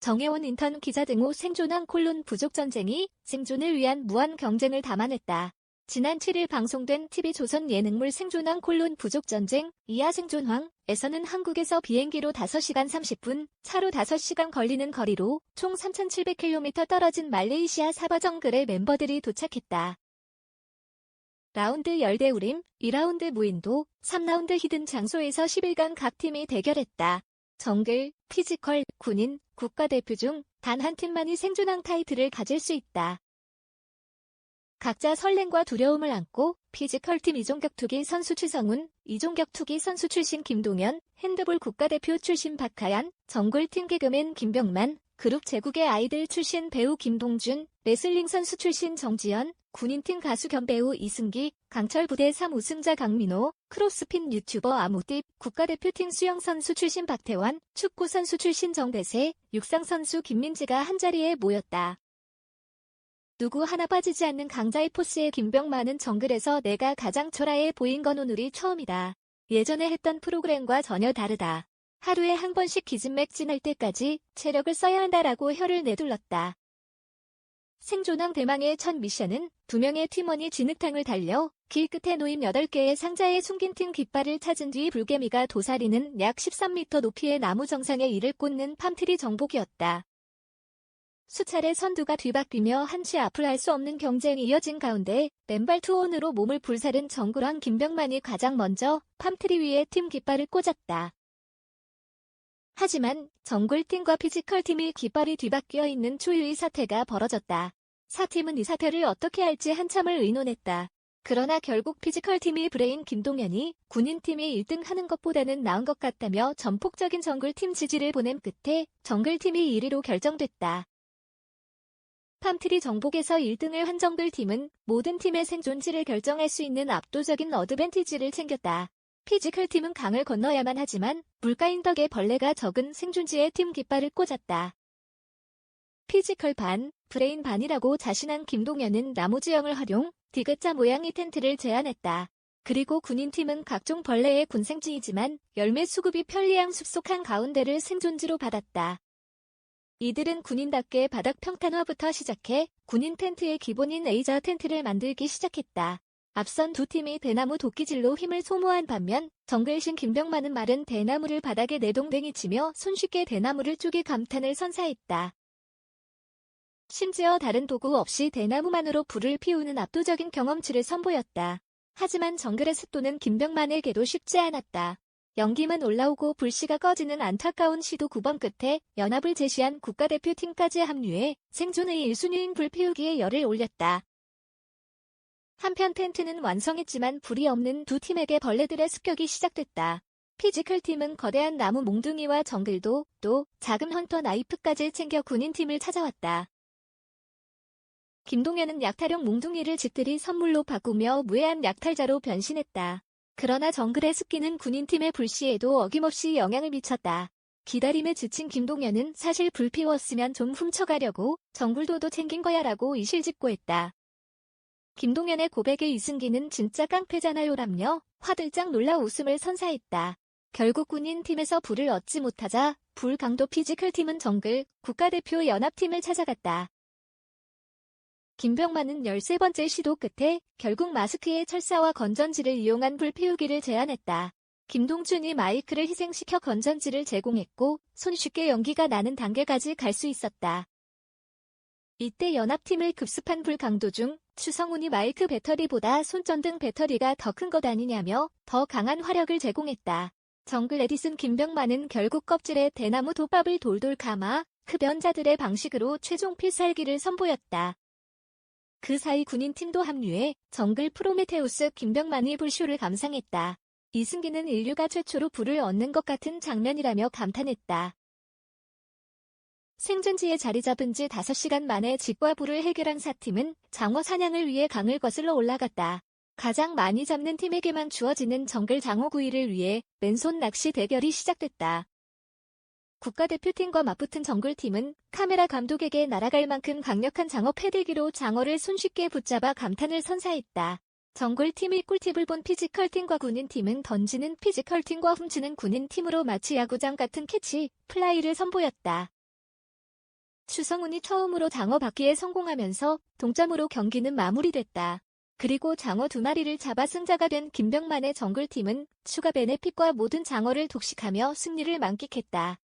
정혜원 인턴 기자 등호 생존한 콜론 부족 전쟁이 생존을 위한 무한 경쟁을 담아냈다. 지난 7일 방송된 TV조선 예능물 생존한 콜론 부족 전쟁 이하 생존황에서는 한국에서 비행기로 5시간 30분, 차로 5시간 걸리는 거리로 총 3,700km 떨어진 말레이시아 사바 정글의 멤버들이 도착했다. 라운드 열대우림, 2라운드 무인도, 3라운드 히든 장소에서 10일간 각 팀이 대결했다. 정글, 피지컬, 군인, 국가대표 중 단 한 팀만이 생존왕 타이틀을 가질 수 있다. 각자 설렘과 두려움을 안고 피지컬팀 이종격투기 선수 최성훈, 이종격투기 선수 출신 김동현, 핸드볼 국가대표 출신 박하얀, 정글팀 개그맨 김병만, 그룹 제국의 아이들 출신 배우 김동준, 레슬링 선수 출신 정지연, 군인팀 가수 겸 배우 이승기, 강철 부대 3우승자 강민호, 크로스핏 유튜버 아무띠, 국가대표팀 수영선수 출신 박태환, 축구선수 출신 정대세, 육상선수 김민지가 한자리에 모였다. 누구 하나 빠지지 않는 강자의 포스의 김병만은 정글에서 내가 가장 초라해 보인 건 오늘이 처음이다. 예전에 했던 프로그램과 전혀 다르다. 하루에 한 번씩 기진맥 진할 때까지 체력을 써야 한다라고 혀를 내둘렀다. 생존왕 대망의 첫 미션은 두 명의 팀원이 진흙탕을 달려 길 끝에 놓인 8개의 상자에 숨긴 팀 깃발을 찾은 뒤 불개미가 도사리는 약 13m 높이의 나무 정상에 이를 꽂는 팜트리 정복이었다. 수차례 선두가 뒤바뀌며 한치 앞을 할수 없는 경쟁이 이어진 가운데 맨발 투혼으로 몸을 불사른 정글왕 김병만이 가장 먼저 팜트리 위에 팀 깃발을 꽂았다. 하지만 정글팀과 피지컬팀이 깃발이 뒤바뀌어 있는 초유의 사태가 벌어졌다. 사팀은 이 사태를 어떻게 할지 한참을 의논했다. 그러나 결국 피지컬팀이 브레인 김동현이 군인팀이 1등 하는 것보다는 나은 것 같다며 전폭적인 정글팀 지지를 보낸 끝에 정글팀이 1위로 결정됐다. 팜트리 정복에서 1등을 한 정글팀은 모든 팀의 생존지를 결정할 수 있는 압도적인 어드밴티지를 챙겼다. 피지컬 팀은 강을 건너야만 하지만 물가인 덕에 벌레가 적은 생존지에 팀 깃발을 꽂았다. 피지컬 반, 브레인 반이라고 자신한 김동현은 나무 지형을 활용, 디귿자 모양의 텐트를 제안했다. 그리고 군인팀은 각종 벌레의 군생지이지만 열매 수급이 편리한 숲속한 가운데를 생존지로 받았다. 이들은 군인답게 바닥 평탄화부터 시작해 군인 텐트의 기본인 에이저 텐트를 만들기 시작했다. 앞선 두 팀이 대나무 도끼질로 힘을 소모한 반면 정글신 김병만은 마른 대나무를 바닥에 내동댕이 치며 손쉽게 대나무를 쪼개 감탄을 선사했다. 심지어 다른 도구 없이 대나무만으로 불을 피우는 압도적인 경험치를 선보였다. 하지만 정글의 습도는 김병만에게도 쉽지 않았다. 연기만 올라오고 불씨가 꺼지는 안타까운 시도 9번 끝에 연합을 제시한 국가대표팀까지 합류해 생존의 1순위인 불 피우기에 열을 올렸다. 한편 텐트는 완성했지만 불이 없는 두 팀에게 벌레들의 습격이 시작됐다. 피지컬 팀은 거대한 나무 몽둥이와 정글도 또 작은 헌터 나이프까지 챙겨 군인팀을 찾아왔다. 김동현은 약탈용 몽둥이를 집들이 선물로 바꾸며 무해한 약탈자로 변신했다. 그러나 정글의 습기는 군인팀의 불씨에도 어김없이 영향을 미쳤다. 기다림에 지친 김동현은 사실 불 피웠으면 좀 훔쳐가려고 정글도도 챙긴 거야 라고 이실직고 했다. 김동현의 고백에 이승기는 진짜 깡패잖아요라며 화들짝 놀라 웃음을 선사했다. 결국 군인 팀에서 불을 얻지 못하자 불 강도 피지컬 팀은 정글 국가대표 연합팀을 찾아갔다. 김병만은 13번째 시도 끝에 결국 마스크의 철사와 건전지를 이용한 불 피우기를 제안했다. 김동준이 마이크를 희생시켜 건전지를 제공했고 손쉽게 연기가 나는 단계까지 갈 수 있었다. 이때 연합팀을 급습한 불 강도 중 추성훈이 마이크 배터리보다 손전등 배터리가 더 큰 것 아니냐며 더 강한 화력을 제공했다. 정글 에디슨 김병만은 결국 껍질에 대나무 톱밥을 돌돌 감아 흡연자들의 방식으로 최종 필살기를 선보였다. 그 사이 군인 팀도 합류해 정글 프로메테우스 김병만이 불쇼를 감상했다. 이승기는 인류가 최초로 불을 얻는 것 같은 장면이라며 감탄했다. 생존지에 자리 잡은 지 5시간 만에 집과 불을 해결한 사팀은 장어 사냥을 위해 강을 거슬러 올라갔다. 가장 많이 잡는 팀에게만 주어지는 정글 장어 구이를 위해 맨손 낚시 대결이 시작됐다. 국가대표팀과 맞붙은 정글팀은 카메라 감독에게 날아갈 만큼 강력한 장어 패대기로 장어를 손쉽게 붙잡아 감탄을 선사했다. 정글팀의 꿀팁을 본 피지컬팀과 군인팀은 던지는 피지컬팀과 훔치는 군인팀으로 마치 야구장 같은 캐치, 플라이를 선보였다. 추성훈이 처음으로 장어 받기에 성공하면서 동점으로 경기는 마무리됐다. 그리고 장어 두 마리를 잡아 승자가 된 김병만의 정글팀은 추가 베네핏과 모든 장어를 독식하며 승리를 만끽했다.